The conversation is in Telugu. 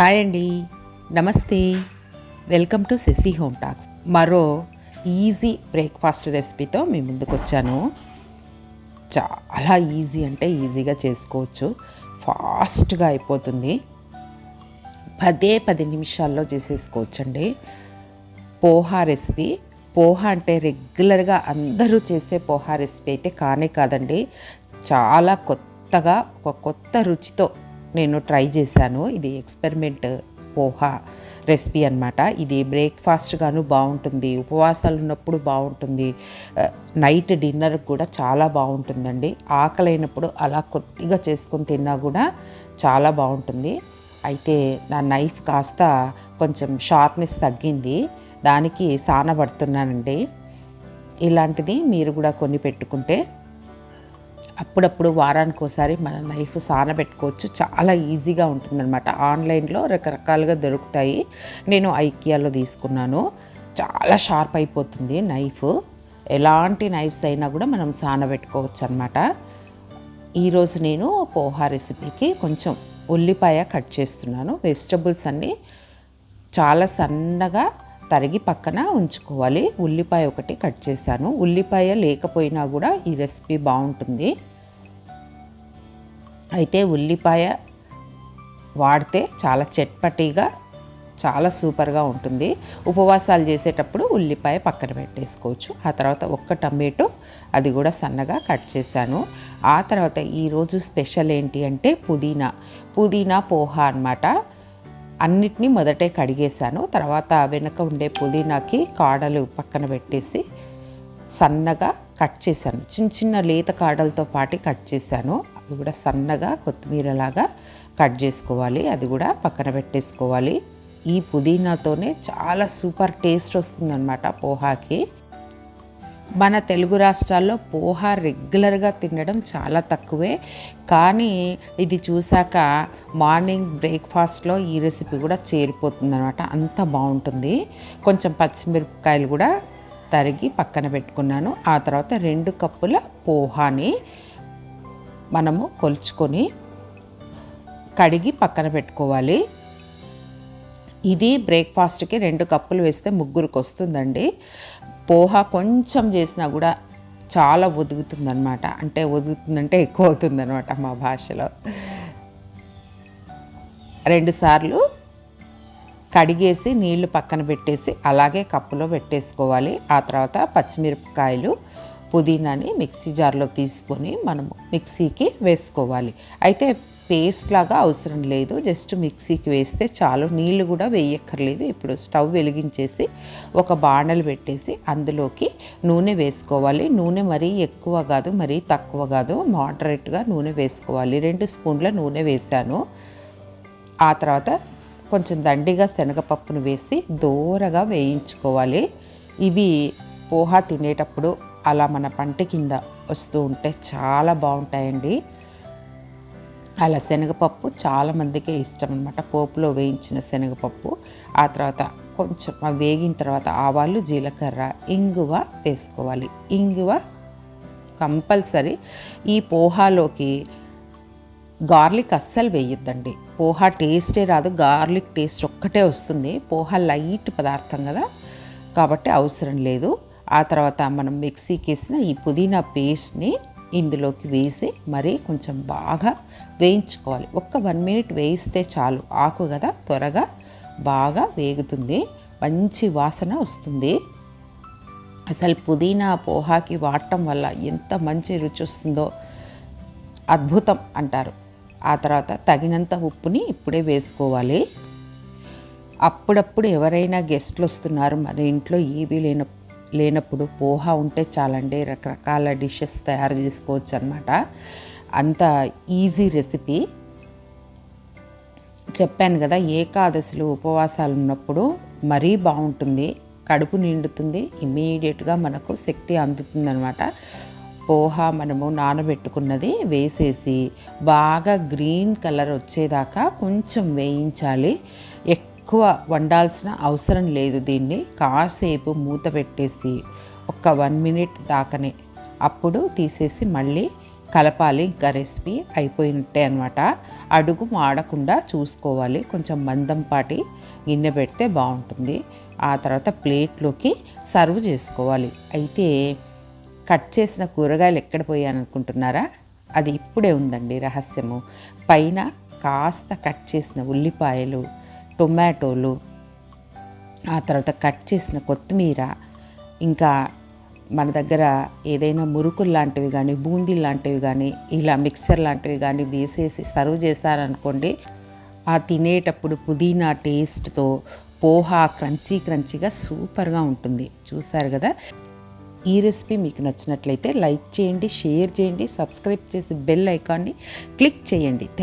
హాయ్ అండి. నమస్తే. Welcome to Sasi home talks. మరో ఈజీ బ్రేక్ఫాస్ట్ రెసిపీతో మీ ముందుకు వచ్చాను చాలా ఈజీ అంటే ఈజీగా చేసుకోవచ్చు. ఫాస్ట్గా అయిపోతుంది. పదే పది నిమిషాల్లో చేసేసుకోవచ్చండి. పోహా రెసిపీ. పోహా అంటే రెగ్యులర్గా అందరూ చేసే పోహా రెసిపీ అయితే కానే కాదండి. చాలా కొత్తగా ఒక కొత్త రుచితో నేను ట్రై చేశాను. ఇది ఎక్స్పెరిమెంట్ పోహా రెసిపీ అనమాట ఇది బ్రేక్ఫాస్ట్గాను బాగుంటుంది. ఉపవాసాలు ఉన్నప్పుడు బాగుంటుంది. నైట్ డిన్నర్ కూడా చాలా బాగుంటుందండి. ఆకలైనప్పుడు అలా కొద్దిగా చేసుకొని తిన్నా కూడా చాలా బాగుంటుంది. అయితే నా నైఫ్ కాస్త కొంచెం షార్ప్నెస్ తగ్గింది. దానికి సానబడుతున్నానండి ఇలాంటిది మీరు కూడా కొన్ని పెట్టుకుంటే అప్పుడప్పుడు వారానికి ఒకసారి మన నైఫ్ సానబెట్టుకోవచ్చు. చాలా ఈజీగా ఉంటుందన్నమాట. ఆన్లైన్లో రకరకాలుగా దొరుకుతాయి. నేను ఐకియాలో తీసుకున్నాను. చాలా షార్ప్ అయిపోతుంది నైఫ్. ఎలాంటి నైఫ్స్ అయినా కూడా మనం సానబెట్టుకోవచ్చు అనమాట ఈరోజు నేను పోహా రెసిపీకి కొంచెం ఉల్లిపాయ కట్ చేస్తున్నాను. వెజిటబుల్స్ అన్నీ చాలా సన్నగా తరిగి పక్కన ఉంచుకోవాలి. ఉల్లిపాయ ఒకటి కట్ చేశాను. ఉల్లిపాయ లేకపోయినా కూడా ఈ రెసిపీ బాగుంటుంది. అయితే ఉల్లిపాయ వాడితే చాలా చట్పటీగా చాలా సూపర్గా ఉంటుంది. ఉపవాసాలు చేసేటప్పుడు ఉల్లిపాయ పక్కన పెట్టేసుకోవచ్చు. ఆ తర్వాత ఒక్క టమాటో అది కూడా సన్నగా కట్ చేశాను. ఆ తర్వాత ఈరోజు స్పెషల్ ఏంటి అంటే పుదీనా. పుదీనా పోహా అన్నమాట. అన్నిటినీ మొదటే కడిగేశాను. తర్వాత వెనక ఉండే పుదీనాకి కాడలు పక్కన పెట్టేసి సన్నగా కట్ చేశాను. చిన్న చిన్న లేత కాడలతో పాటు కట్ చేశాను. అవి కూడా సన్నగా కొత్తిమీరలాగా కట్ చేసుకోవాలి. అది కూడా పక్కన పెట్టేసుకోవాలి. ఈ పుదీనాతోనే చాలా సూపర్ టేస్ట్ వస్తుందన్నమాట పోహాకి. మన తెలుగు రాష్ట్రాల్లో పోహా రెగ్యులర్గా తినడం చాలా తక్కువే. కానీ ఇది చూశాక మార్నింగ్ బ్రేక్ఫాస్ట్లో ఈ రెసిపీ కూడా చేరిపోతుంది అనమాట అంత బాగుంటుంది. కొంచెం పచ్చిమిరపకాయలు కూడా తరిగి పక్కన పెట్టుకున్నాను. ఆ తర్వాత రెండు కప్పుల పోహాని మనము కొలుచుకొని కడిగి పక్కన పెట్టుకోవాలి. ఇది బ్రేక్ఫాస్ట్కి రెండు కప్పులు వేస్తే ముగ్గురికి వస్తుందండి. పోహా కొంచెం చేసినా కూడా చాలా ఒదుగుతుందనమాట అంటే ఒదుగుతుందంటే ఎక్కువ అవుతుందనమాట మా భాషలో. రెండుసార్లు కడిగేసి నీళ్ళు పక్కన పెట్టేసి అలాగే కప్పులో పెట్టేసుకోవాలి. ఆ తర్వాత పచ్చిమిరపకాయలు పుదీనాని మిక్సీ జార్లో తీసుకొని మనము మిక్సీకి వేసుకోవాలి. అయితే పేస్ట్ లాగా అవసరం లేదు. జస్ట్ మిక్సీకి వేస్తే చాలు. నీళ్ళు కూడా వేయక్కర్లేదు. ఇప్పుడు స్టవ్ వెలిగించేసి ఒక బాణలు పెట్టేసి అందులోకి నూనె వేసుకోవాలి. నూనె మరీ ఎక్కువ కాదు మరీ తక్కువ కాదు. మోడరేట్గా నూనె వేసుకోవాలి. రెండు స్పూన్ల నూనె వేశాను. ఆ తర్వాత కొంచెం దండిగా శనగపప్పును వేసి దూరగా వేయించుకోవాలి. ఇవి పోహా తినేటప్పుడు అలా మన పంట కింద వస్తూ ఉంటే చాలా బాగుంటాయండి. అలా శనగపప్పు చాలామందికి ఇష్టం అనమాట పోపులో వేయించిన శనగపప్పు ఆ తర్వాత కొంచెం వేగిన తర్వాత ఆవాలు జీలకర్ర ఇంగువ వేసుకోవాలి. ఇంగువ కంపల్సరీ ఈ పోహాలోకి గార్లిక్ అస్సలు వేయొద్దండి. పోహా టేస్టే రాదు గార్లిక్ టేస్ట్ ఒక్కటే వస్తుంది. పోహా లైట్ పదార్థం కదా కాబట్టి అవసరం లేదు. ఆ తర్వాత మనం మిక్సీకి వేసిన ఈ పుదీనా పేస్ట్ని ఇందులోకి వేసి మరీ కొంచెం బాగా వేయించుకోవాలి. ఒక్క వన్ మినిట్ వేయిస్తే చాలు. ఆకు కదా త్వరగా బాగా వేగుతుంది. మంచి వాసన వస్తుంది. అసలు పుదీనా పోహాకి వాడటం వల్ల ఎంత మంచి రుచి వస్తుందో అద్భుతం అంటారు. ఆ తర్వాత తగినంత ఉప్పుని ఇప్పుడే వేసుకోవాలి. అప్పుడప్పుడు ఎవరైనా గెస్ట్లు వస్తున్నారు మన ఇంట్లో ఏవీ లేన లేనప్పుడు పోహా ఉంటే చాలండి రకరకాల డిషెస్ తయారు చేసుకోవచ్చు అనమాట అంత ఈజీ రెసిపీ చెప్పాను కదా ఏకాదశులు ఉపవాసాలు ఉన్నప్పుడు మరీ బాగుంటుంది కడుపు నిండుతుంది ఇమీడియట్గా మనకు శక్తి అందుతుందనమాట పోహా మనము నానబెట్టుకున్నది వేసేసి బాగా గ్రీన్ కలర్ వచ్చేదాకా కొంచెం వేయించాలి. ఎక్కువ వండాల్సిన అవసరం లేదు దీన్ని. కాసేపు మూత పెట్టేసి ఒక వన్ మినిట్ దాకనే అప్పుడు తీసేసి మళ్ళీ కలపాలి. ఇంకా రెసిపీ అయిపోయినట్టే అనమాట అడుగు మాడకుండా చూసుకోవాలి. కొంచెం మందంపాటి గిన్నె పెడితే బాగుంటుంది. ఆ తర్వాత ప్లేట్లోకి సర్వ్ చేసుకోవాలి. అయితే కట్ చేసిన కూరగాయలు ఎక్కడ పోయాననుకుంటున్నారా అది ఇప్పుడే ఉందండి రహస్యము. పైన కాస్త కట్ చేసిన ఉల్లిపాయలు టొమాటోలు ఆ తర్వాత కట్ చేసిన కొత్తిమీర ఇంకా మన దగ్గర ఏదైనా మురుకులు లాంటివి కానీ బూందీ లాంటివి కానీ ఇలా మిక్సర్ లాంటివి కానీ వేసేసి సర్వ్ చేశారనుకోండి ఆ తినేటప్పుడు పుదీనా టేస్ట్తో పోహా క్రంచీ క్రంచీగా సూపర్గా ఉంటుంది. చూసారు కదా? ఈ రెసిపీ మీకు నచ్చినట్లయితే లైక్ చేయండి షేర్ చేయండి సబ్స్క్రైబ్ చేసి బెల్ ఐకాన్ని క్లిక్ చేయండి. థ్యాంక్